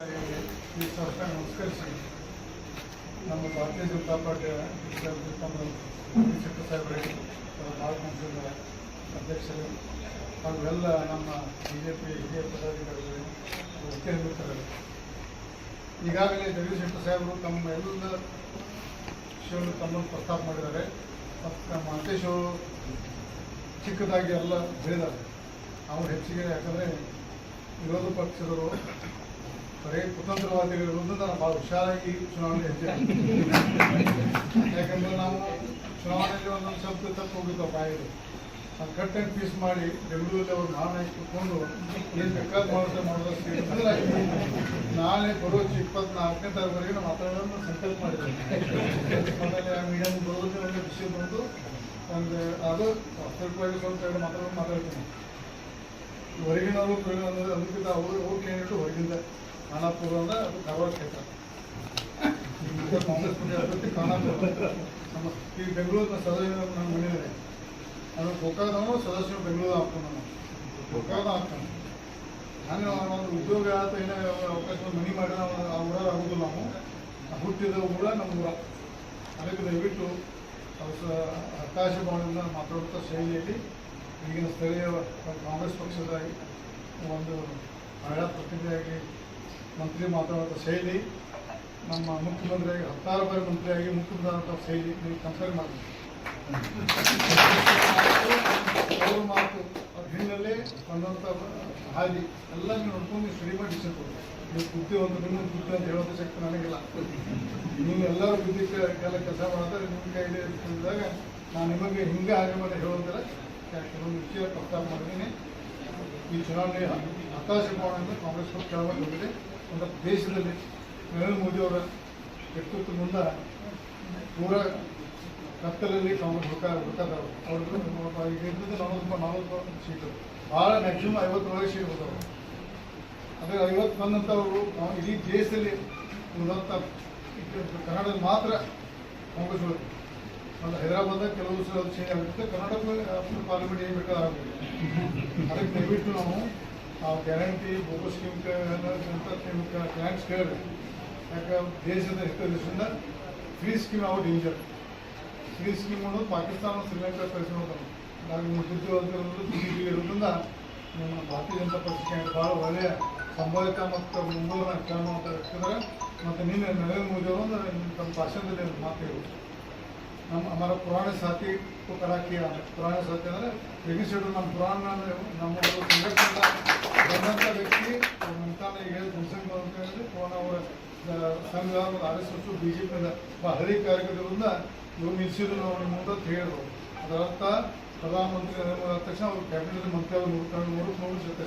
ಈ ಸರ್ಕಾರ ನಮಸ್ಕರಿಸಿ ನಮ್ಮ ಭಾರತೀಯ ಜನತಾ ಪಾರ್ಟಿಯ ಶೆಟ್ಟಿ ಸಾಹೇಬರಿಗೆ ಭಾಳ ಸಂಸದ ಅಧ್ಯಕ್ಷರು ಹಾಗೂ ಎಲ್ಲ ನಮ್ಮ ಬಿ ಜೆ ಪಿ ಹಿರಿಯ ಪದಾಧಿಕಾರಿಗಳು ಮುಖ್ಯ ಈಗಾಗಲೇ ಜಗದೀಶ್ ಶೆಟ್ಟರ್ ಸಾಹೇಬರು ತಮ್ಮ ಎಲ್ಲ ವಿಷಯವನ್ನು ತಮ್ಮನ್ನು ಪ್ರಸ್ತಾಪ ಮಾಡಿದ್ದಾರೆ. ಮತ್ತು ನಮ್ಮ ಮಹಂತೇಶ್ ಚಿಕ್ಕದಾಗಿ ಎಲ್ಲ ಹೇಳಿದ್ದಾರೆ. ಅವರು ಹೆಚ್ಚಿಗೆ ಯಾಕಂದರೆ ವಿರೋಧ ಪಕ್ಷದವರು ಬರೀ ಕುತಂತ್ರವಾದಿಗಳು ಇರೋದ್ರಿಂದ ನಾವು ಭಾಳ ಹುಷಾರಾಗಿ ಚುನಾವಣೆ ಹೆಜ್ಜೆ ಯಾಕಂದ್ರೆ ನಾವು ಚುನಾವಣೆಯಲ್ಲಿ ಒಂದೊಂದು ಸ್ವಲ್ಪ ತಪ್ಪು ಹೋಗಿದ್ದವು ಬಾಯಿಗೆ ಅದು ಕಟ್ ಆ್ಯಂಡ್ ಪೀಸ್ ಮಾಡಿ ಬೆಂಗಳೂರಲ್ಲಿ ಅವ್ರು ನಾನೇ ಕುತ್ಕೊಂಡು ಏನು ಬೇಕಾದ್ ಮಾಡೋದು ಮಾಡೋದು ನಾಳೆ ಬರೋ ಇಪ್ಪತ್ನಾಲ್ಕನೇ ತಾರೀಕುವರೆಗೆ ನಾವು ಮಾತಾಡೋದನ್ನು ಸಂಕಲ್ಪ ಮಾಡಿದ್ದೇನೆ ಆಮೇಲೆ ಮೀಡಿಯಂ ಬರೋದಕ್ಕೆ ಒಂದು ವಿಷಯ ಬಂದು ಒಂದು ಅದು ವಾಸ್ತವಿಕವಾಗಿ ಸ್ವಲ್ಪ ಎರಡು ಮಾತಾಡೋದು ಮಾತಾಡ್ತೀನಿ. ಹೊರಗಿನವರು ಅನ್ನೋದು ಅದಕ್ಕಿಂತ ಅವರು, ಅವ್ರು ಕ್ಯಾಂಡಿಡೇಟ್ ಹೊರಗಿಂದ ಖಾನಾಪುರ ಅಂದ್ರೆ ಅದು ಧಾರವಾಡ ಕ್ಷೇತ್ರ. ಕಾಂಗ್ರೆಸ್ ಪಕ್ಷ ಖಾನಾಪುರ ನಮ್ಮ ಈ ಬೆಂಗಳೂರಿನ ಸದಸ್ಯರು ನಮ್ಮ ಮನೆಯಲ್ಲೇ ಅದು ಗೋಕಾಕದವನು ಸದಸ್ಯರು ಬೆಂಗಳೂರು ಹಾಕ್ತಾನೆ ನಾನು ಗೋಕಾಕದ ಹಾಕ್ತಾನೆ. ನಾನು ಒಂದು ಉದ್ಯೋಗ ಆತ ಏನೋ ಅವಕಾಶ ಮನಿ ಮಾಡಿ ನಾವು ಆ ಊರಾಗ ಆಗೋದಿಲ್ಲ ನಾವು ಹುಟ್ಟಿದ ಊರ ನಮ್ಮ ಊರ. ಅದಕ್ಕೆ ದಯವಿಟ್ಟು ಅವ್ರು ಸ ಆಕಾಶ ಭವನದಿಂದ ಮಾತಾಡುತ್ತಾ ಶೈಲಿಯಲ್ಲಿ ಈಗಿನ ಸ್ಥಳೀಯ ಕಾಂಗ್ರೆಸ್ ಪಕ್ಷದ ಒಂದು ಮಹಿಳಾ ಪ್ರತಿನಿಧಿಯಾಗಿ ಮಂತ್ರಿ ಮಾತಾಡುವಂಥ ಶೈಲಿ, ನಮ್ಮ ಮುಖ್ಯಮಂತ್ರಿಯಾಗಿ ಹತ್ತಾರು ಬಾರಿ ಮಂತ್ರಿಯಾಗಿ ಮುಖ್ಯಮಂತ್ರಿ ಶೈಲಿ ನೀವು ಕಂಪೇರ್ ಮಾಡಿ ಅವ್ರ ಮಾತು, ಅವ್ರ ಹಿನ್ನೆಲೆ ಬಂದಂಥ ಹಾದಿ ಎಲ್ಲ ನೀವು ನೋಡ್ಕೊಂಡು ಸ್ಟಡಿ ಮಾಡಿ ಡಿಸಿಷನ್ ಕೊಡಿ ನೀವು ಬುದ್ಧಿ ಒಂದು ನಿಮ್ಮ ಬುದ್ಧಿ ಅಂತ ಹೇಳೋದು ಶಕ್ತಿ ನನಗಿಲ್ಲ. ನೀವು ಎಲ್ಲರೂ ಬುದ್ಧಿ ಎಲ್ಲ ಕೆಲಸ ಮಾಡಿದ್ರೆ ನಿಮ್ಮ ಕೈಲಿ ಇದ್ದಾಗ ನಾನು ನಿಮಗೆ ಹಿಂಗೆ ಹಾಗೆ ಮಾಡಿ ಹೇಳೋದಿಲ್ಲ ಕೆಲವೊಂದು ವಿಷಯ ಪ್ರಸ್ತಾಪ ಮಾಡಿದ್ದೀನಿ. ಈ ಚುನಾವಣೆ ಆಕಾಶ ಭವನದಿಂದ ಕಾಂಗ್ರೆಸ್ ಪಕ್ಷ ಹೋಗಿದೆ ಒಂದು ದೇಶದಲ್ಲಿ ನರೇಂದ್ರ ಮೋದಿ ಅವರ ವ್ಯಕ್ತಿತ್ವ ಮುಂದೆ ಪೂರ ಕತ್ತಲಲ್ಲಿ ಕಾಂಗ್ರೆಸ್ ಹುಡುಕ ಹುಡುಕದವರು ಅವರು. ಈಗ ಇದ್ದದ್ದು ನಲವತ್ತು ನಲವತ್ತು ಸೀಟು ಭಾಳ ಮ್ಯಾಕ್ಸಿಮಮ್ ಐವತ್ತರೊಳಗೆ ಸೀಟ್ ಹೋದವರು ಅದೇ ಐವತ್ತು ಬಂದಂಥವರು ಇಡೀ ದೇಶದಲ್ಲಿ ಕನ್ನಡದಲ್ಲಿ ಮಾತ್ರ ಕಾಂಗ್ರೆಸ್ ಉಳಿದು ಒಂದು ಹೈದರಾಬಾದ್ ಕೆಲವು ಸಲ ಚೇಂಜ್ ಆಗುತ್ತೆ. ಕರ್ನಾಟಕ ಪಾರ್ಲಿಮೆಂಟ್ ಏನು ಬೇಕಾಗುತ್ತೆ ಅದಕ್ಕೆ ದಯವಿಟ್ಟು ನಾವು ಆ ಗ್ಯಾರಂಟಿ ಬೋಗಸ್ ಸ್ಕೀಮ್ ಕ್ಲೈಂಟ್ಸ್ ಕೇಳಿದ್ರೆ ಯಾಕೆ ದೇಶದ ಹಿತದೃಷ್ಟಿಯಿಂದ ಫ್ರೀ ಸ್ಕೀಮ್ ಅವು ಡೇಂಜರ್ ಫ್ರೀ ಸ್ಕೀಮ್ ಅನ್ನೋದು ಪಾಕಿಸ್ತಾನ ಶ್ರೀಲಂಕಾ ಕಳಿಸ್ಕೊಂಡು ನಾವು ನಿಮ್ಮ ಅಂತ ಇರೋದ್ರಿಂದ ನಮ್ಮ ಭಾರತೀಯ ಜನತಾ ಪಕ್ಷಕ್ಕೆ ಭಾಳ ಒಳ್ಳೆಯ ಸಂಭಾವಿತ ಮತ್ತು ಮುಂಬರುವ ಕ್ರಮ ಅಂತ ಇರ್ತಿದ್ದಾರೆ ಮತ್ತು ನಿನ್ನೆ ನರೇಂದ್ರ ಮೋದಿ ಅವರು ತಮ್ಮ ಭಾಷಣದಲ್ಲಿ ಮಾತು ಹೇಳಿದ್ರು ನಮ್ಮ ಹಮಾರ ಪುರಾಣ ಸಾಥಿ को करा किया ಪುರಾಣ ಸಾಥಿ ಅಂದರೆ ಲೆಗಿಸ್ಲೇಟರ್ ನಮ್ಮ ಪುರಾಣ ನಮ್ಮ ಒಂದು ಸಂಘಟನೆಯಿಂದ ಬಂದಂಥ ವ್ಯಕ್ತಿ ಮುಂತಾನ ಈಗ ಹೇಳಿದ ಜನಸಂಘ ಅಂತ ಹೇಳಿದ್ರೆ ಪುರಾಣ ಅವರ ಸಂಘ ಮತ್ತು R S S B J ಪಿಯಿಂದ ಹರಿ ಕಾರ್ಯಕ್ರಮದಿಂದ ಇವ್ರು ನಿಲ್ಲಿಸಿದ್ರು ನಾವು ನಿಮ್ಮ ಮುಂದೆ ಅಂತ ಹೇಳಿದ್ರು ಅದರ ಅರ್ಥ ಪ್ರಧಾನಮಂತ್ರಿ ನರೇಂದ್ರ ಮೋದಿ ಆದ ತಕ್ಷಣ ಅವ್ರು ಕ್ಯಾಬಿನೆಟ್ ಮಂತ್ರಿ ಅವರು ನೋಡ್ಕೊಂಡು ನೋಡಕ್ಕೆ ನೋಡಿ ಜೊತೆ